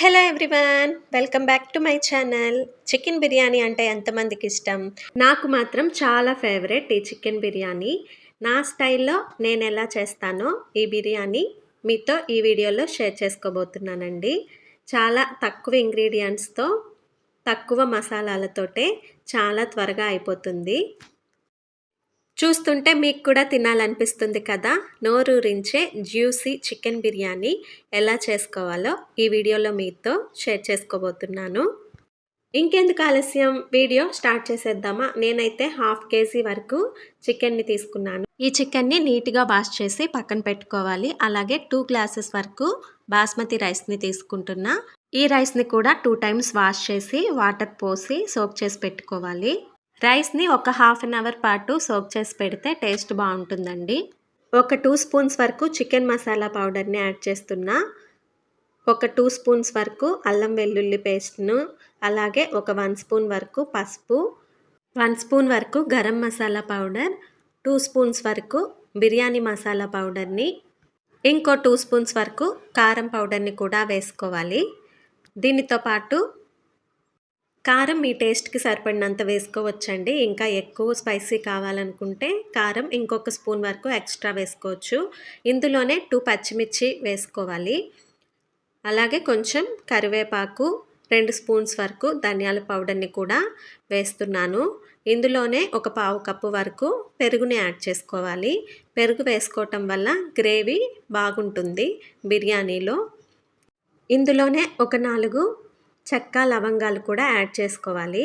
Hello everyone welcome back to my channel. Chicken biryani అంటే ఎంతమందికి ఇష్టం? నాకు మాత్రం చాలా ఫేవరెట్ ఈ చికెన్ బిర్యానీ. నా స్టైల్లో నేను ఎలా చేస్తానో ఈ బిర్యానీ మీతో ఈ వీడియోలో షేర్ చేసుకోబోతున్నానండి. చాలా తక్కువ ఇంగ్రీడియంట్స్తో తక్కువ మసాలాలతోటే చాలా త్వరగా అయిపోతుంది. చూస్తుంటే మీకు కూడా తినాలనిపిస్తుంది కదా? నోరూరించే జ్యూసీ చికెన్ బిర్యానీ ఎలా చేసుకోవాలో ఈ వీడియోలో మీతో షేర్ చేసుకోబోతున్నాను. ఇంకెందుకు ఆలస్యం? వీడియో స్టార్ట్ చేసేద్దామా? నేనైతే హాఫ్ కేజీ వరకు చికెన్ని తీసుకున్నాను. ఈ చికెన్ని నీట్గా వాష్ చేసి పక్కన పెట్టుకోవాలి. అలాగే టూ గ్లాసెస్ వరకు బాస్మతి రైస్ని తీసుకుంటున్నా. ఈ రైస్ని కూడా టూ టైమ్స్ వాష్ చేసి వాటర్ పోసి సోక్ చేసి పెట్టుకోవాలి. రైస్ని ఒక హాఫ్ అన్ అవర్ పాటు సోక్ చేసి పెడితే టేస్ట్ బాగుంటుందండి. ఒక టూ స్పూన్స్ వరకు చికెన్ మసాలా పౌడర్ని యాడ్ చేస్తున్నా. ఒక టూ స్పూన్స్ వరకు అల్లం వెల్లుల్లి పేస్ట్ను అలాగే ఒక వన్ స్పూన్ వరకు పసుపు వన్ స్పూన్ వరకు garam masala powder two spoons వరకు బిర్యానీ మసాలా పౌడర్ని ఇంకో టూ స్పూన్స్ వరకు కారం పౌడర్ని కూడా వేసుకోవాలి. దీనితో పాటు కారం మీ టేస్ట్కి సరిపడినంత వేసుకోవచ్చండి. ఇంకా ఎక్కువ స్పైసీ కావాలనుకుంటే కారం ఇంకొక స్పూన్ వరకు ఎక్స్ట్రా వేసుకోవచ్చు. ఇందులోనే టూ పచ్చిమిర్చి వేసుకోవాలి. అలాగే కొంచెం కరివేపాకు రెండు స్పూన్స్ వరకు ధనియాల పౌడర్ని కూడా వేస్తున్నాను. ఇందులోనే ఒక పావు కప్పు వరకు పెరుగుని యాడ్ చేసుకోవాలి. పెరుగు వేసుకోవటం వల్ల గ్రేవీ బాగుంటుంది బిర్యానీలో. ఇందులోనే ఒక నాలుగు చెక్క లవంగాలు కూడా యాడ్ చేసుకోవాలి.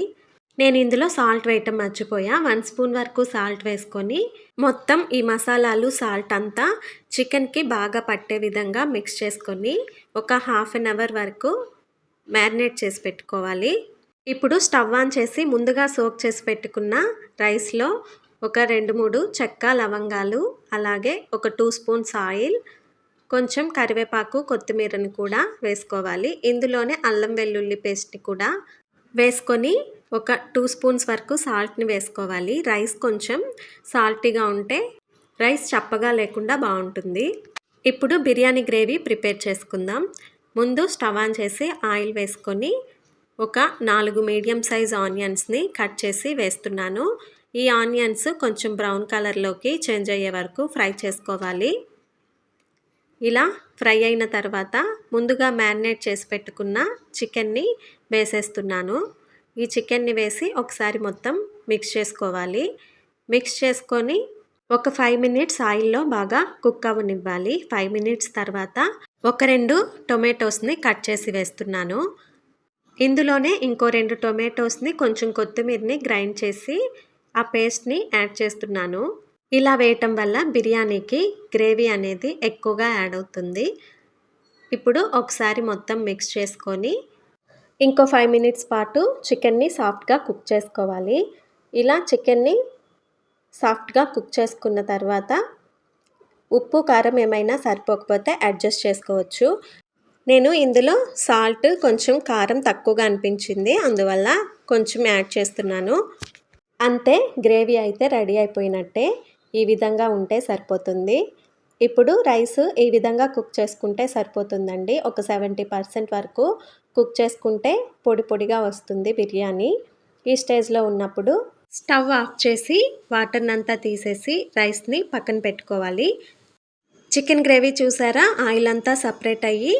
నేను ఇందులో సాల్ట్ వేయటం మర్చిపోయా. వన్ స్పూన్ వరకు సాల్ట్ వేసుకొని మొత్తం ఈ మసాలాలు సాల్ట్ అంతా చికెన్కి బాగా పట్టే విధంగా మిక్స్ చేసుకొని ఒక హాఫ్ అన్ అవర్ వరకు మ్యారినేట్ చేసి పెట్టుకోవాలి. ఇప్పుడు స్టవ్ ఆన్ చేసి ముందుగా సోక్ చేసి పెట్టుకున్న రైస్లో ఒక రెండు మూడు చెక్క లవంగాలు అలాగే ఒక టూ స్పూన్స్ ఆయిల్ కొంచెం కరివేపాకు కొత్తిమీరని కూడా వేసుకోవాలి. ఇందులోనే అల్లం వెల్లుల్లి పేస్ట్ని కూడా వేసుకొని ఒక టూ స్పూన్స్ వరకు సాల్ట్ని వేసుకోవాలి. రైస్ కొంచెం సాల్టీగా ఉంటే రైస్ చప్పగా లేకుండా బాగుంటుంది. ఇప్పుడు బిర్యానీ గ్రేవీ ప్రిపేర్ చేసుకుందాం. ముందు స్టవ్ ఆన్ చేసి ఆయిల్ వేసుకొని ఒక నాలుగు మీడియం సైజ్ ఆనియన్స్ని కట్ చేసి వేస్తున్నాను. ఈ ఆనియన్స్ కొంచెం బ్రౌన్ కలర్లోకి చేంజ్ అయ్యే వరకు ఫ్రై చేసుకోవాలి. ఇలా ఫ్రై అయిన తర్వాత ముందుగా మ్యారినేట్ చేసి పెట్టుకున్న చికెన్ని వేసేస్తున్నాను. ఈ చికెన్ని వేసి ఒకసారి మొత్తం మిక్స్ చేసుకోవాలి. మిక్స్ చేసుకొని ఒక ఫైవ్ మినిట్స్ ఆయిల్లో బాగా కుక్ అవ్వనివ్వాలి ఫైవ్ మినిట్స్ తర్వాత ఒక రెండు టొమాటోస్ని కట్ చేసి వేస్తున్నాను. ఇందులోనే ఇంకో రెండు టొమాటోస్ని కొంచెం కొత్తిమీరని గ్రైండ్ చేసి ఆ పేస్ట్ని యాడ్ చేస్తున్నాను. ఇలా వేయటం వల్ల బిర్యానీకి గ్రేవీ అనేది ఎక్కువగా యాడ్ అవుతుంది. ఇప్పుడు ఒకసారి మొత్తం మిక్స్ చేసుకొని ఇంకో ఫైవ్ మినిట్స్ పాటు చికెన్ని సాఫ్ట్గా కుక్ చేసుకోవాలి. ఇలా చికెన్ని సాఫ్ట్గా కుక్ చేసుకున్న తర్వాత ఉప్పు కారం ఏమైనా సరిపోకపోతే అడ్జస్ట్ చేసుకోవచ్చు. నేను ఇందులో సాల్ట్ కొంచెం కారం తక్కువగా అనిపించింది అందువల్ల కొంచెం యాడ్ చేస్తున్నాను. అంతే గ్రేవీ అయితే రెడీ అయిపోయినట్టే. ఈ విధంగా ఉంటే సరిపోతుంది. ఇప్పుడు రైస్ ఈ విధంగా కుక్ చేసుకుంటే సరిపోతుందండి. ఒక సెవెంటీ పర్సెంట్ వరకు కుక్ చేసుకుంటే పొడి పొడిగా వస్తుంది బిర్యానీ. ఈ స్టేజ్లో ఉన్నప్పుడు స్టవ్ ఆఫ్ చేసి వాటర్ని అంతా తీసేసి రైస్ని పక్కన పెట్టుకోవాలి. చికెన్ గ్రేవీ చూసారా? ఆయిల్ అంతా సపరేట్ అయ్యి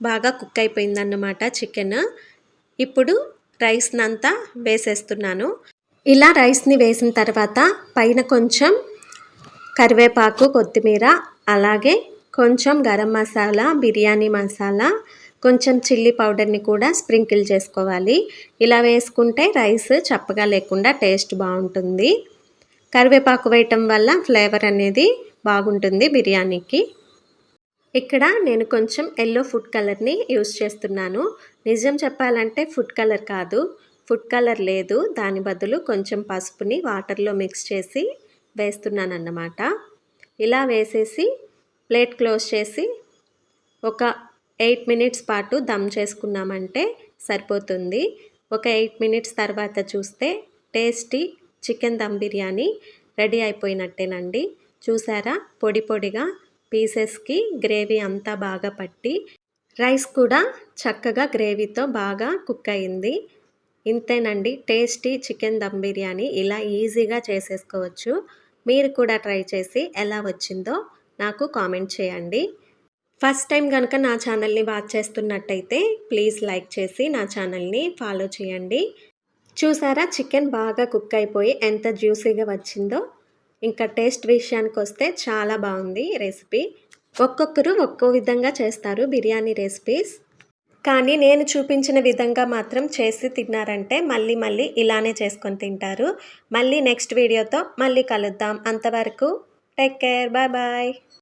బాగా కుక్ అయిపోయిందన్నమాట చికెన్. ఇప్పుడు రైస్నంతా వేసేస్తున్నాను. ఇలా రైస్ని వేసిన తర్వాత పైన కొంచెం కరివేపాకు కొత్తిమీర అలాగే కొంచెం గరం మసాలా బిర్యానీ మసాలా కొంచెం చిల్లీ పౌడర్ని కూడా స్ప్రింకిల్ చేసుకోవాలి. ఇలా వేసుకుంటే రైస్ చప్పగా లేకుండా టేస్ట్ బాగుంటుంది. కరివేపాకు వేయటం వల్ల ఫ్లేవర్ అనేది బాగుంటుంది బిర్యానీకి. ఇక్కడ నేను కొంచెం ఎల్లో ఫుడ్ కలర్ని యూస్ చేస్తున్నాను. నిజం చెప్పాలంటే ఫుడ్ కలర్ కాదు. ఫుడ్ కలర్ లేదు. దాని బదులు కొంచెం పసుపుని వాటర్లో మిక్స్ చేసి వేస్తున్నాను అన్నమాట ఇలా వేసేసి ప్లేట్ క్లోజ్ చేసి ఒక ఎయిట్ మినిట్స్ పాటు దమ్ చేసుకున్నామంటే సరిపోతుంది. ఒక ఎయిట్ మినిట్స్ తర్వాత చూస్తే tasty chicken dum biryani ready అయిపోయినట్టేనండి. చూసారా? పొడి పొడిగా పీసెస్కి గ్రేవీ అంతా బాగా పట్టి రైస్ కూడా చక్కగా గ్రేవీతో బాగా కుక్ అయింది. ఇంతేనండి టేస్టీ చికెన్ దమ్ బిర్యానీ ఇలా ఈజీగా చేసేసుకోవచ్చు. మీరు కూడా ట్రై చేసి ఎలా వచ్చిందో నాకు కామెంట్ చేయండి. ఫస్ట్ టైం కనుక నా ఛానల్ని వాచ్ చేస్తున్నట్టయితే ప్లీజ్ లైక్ చేసి నా ఛానల్ని ఫాలో చేయండి. చూసారా చికెన్ బాగా కుక్ అయిపోయి ఎంత జ్యూసీగా వచ్చిందో. ఇంకా టేస్ట్ విషయానికి వస్తే చాలా బాగుంది రెసిపీ. ఒక్కొక్కరు ఒక్కో విధంగా చేస్తారు బిర్యానీ రెసిపీస్. కానీ నేను చూపించిన విధంగా మాత్రం చేసి తిన్నారంటే మళ్ళీ మళ్ళీ ఇలానే చేసుకొని తింటారు. మళ్ళీ నెక్స్ట్ వీడియోతో మళ్ళీ కలుద్దాం. అంతవరకు టేక్ కేర్. Bye bye.